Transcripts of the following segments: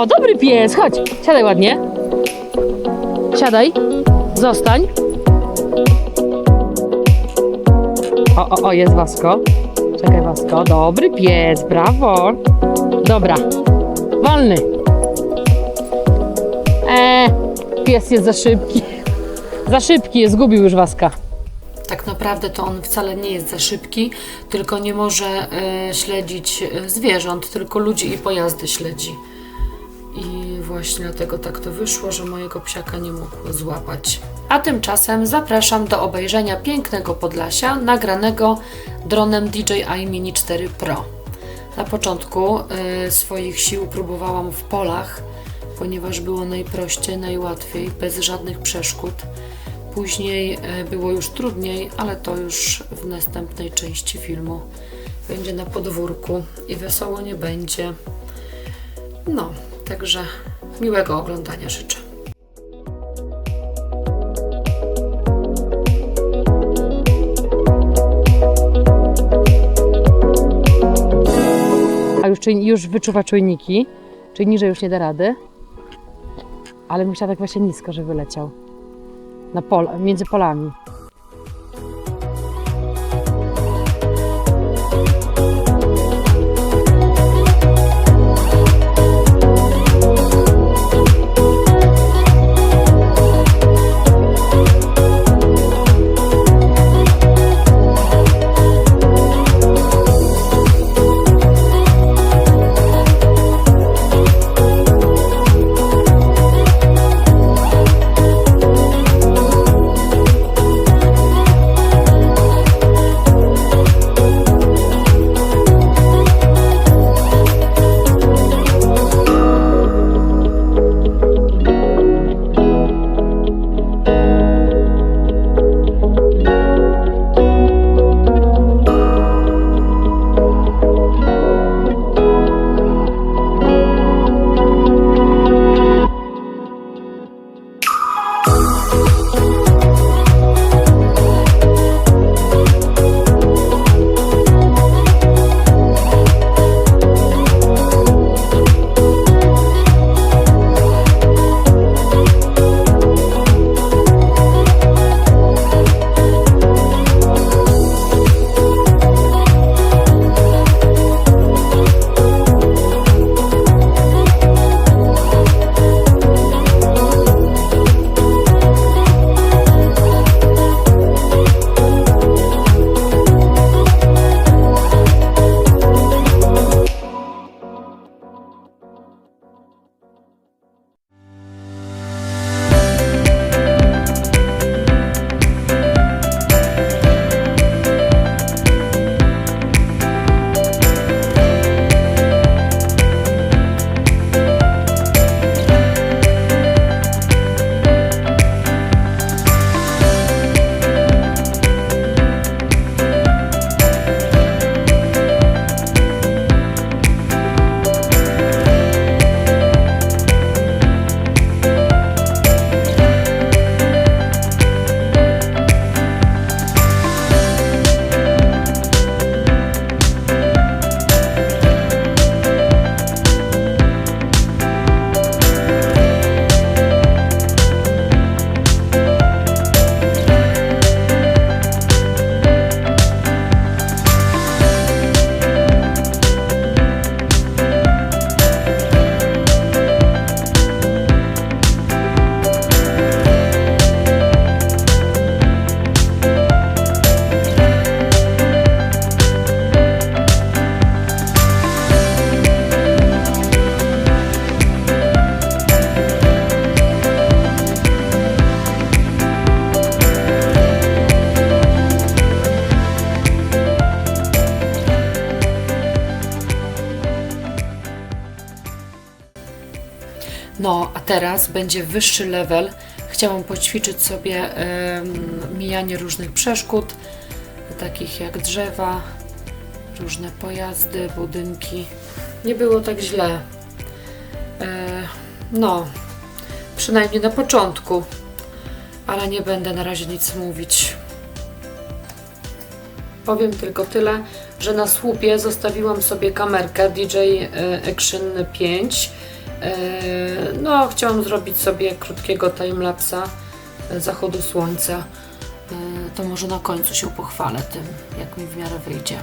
O, dobry pies, chodź. Siadaj ładnie. Siadaj. Zostań. O, o, o, jest Wasko. Czekaj, Wasko. Dobry pies, brawo. Dobra. Wolny. Eee, pies jest za szybki. Za szybki zgubił już Waska. Tak naprawdę to on wcale nie jest za szybki, tylko nie może e, śledzić e, zwierząt, tylko ludzi i pojazdy śledzi. Właśnie dlatego tak to wyszło, że mojego psiaka nie mógł złapać. A tymczasem zapraszam do obejrzenia pięknego Podlasia, nagranego dronem DJI Mini 4 Pro. Na początku e, swoich sił próbowałam w polach, ponieważ było najprościej, najłatwiej, bez żadnych przeszkód. Później e, było już trudniej, ale to już w następnej części filmu. Będzie na podwórku i wesoło nie będzie. No, także miłego oglądania życzę. A już, czujni- już wyczuwa czujniki, czyli niżej już nie da rady. Ale musiała tak właśnie nisko, żeby leciał. Na pol, między polami. No, a teraz będzie wyższy level. Chciałam poćwiczyć sobie mijanie różnych przeszkód, takich jak drzewa, różne pojazdy, budynki. Nie było tak źle. E, no, przynajmniej na początku, ale nie będę na razie nic mówić. Powiem tylko tyle, że na słupie zostawiłam sobie kamerkę DJI e, Action 5 E, No, chciałam zrobić sobie krótkiego timelapsa e, zachodu słońca. E, To może na końcu się pochwalę tym, jak mi w miarę wyjdzie.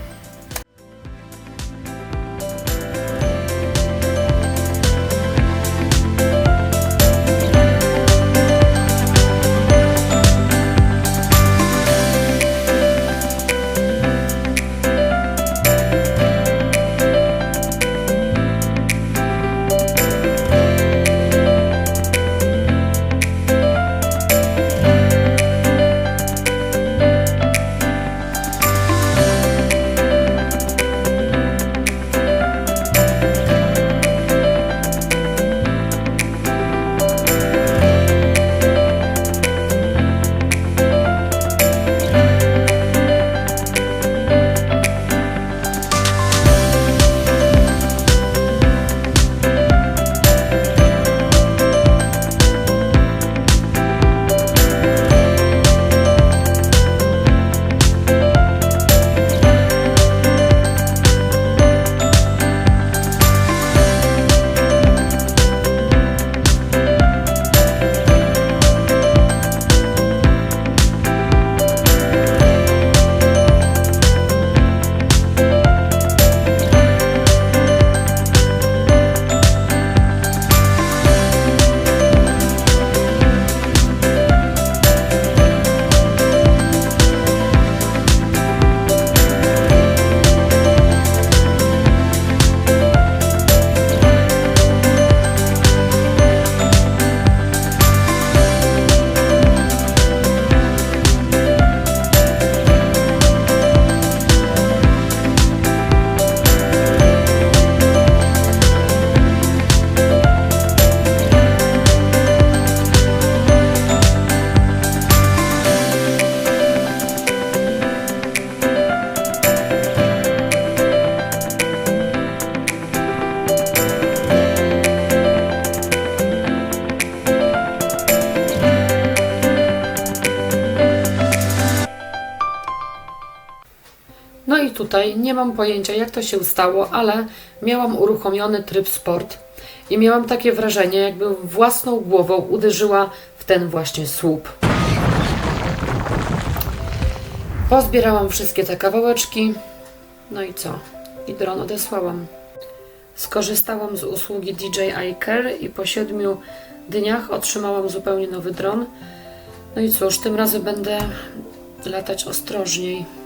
No i tutaj nie mam pojęcia, jak to się stało, ale miałam uruchomiony tryb sport i miałam takie wrażenie, jakbym własną głową uderzyła w ten właśnie słup. Pozbierałam wszystkie te kawałeczki. No i co? I dron odesłałam. Skorzystałam z usługi DJI Care i po siedmiu dniach otrzymałam zupełnie nowy dron. No i cóż, tym razem będę latać ostrożniej.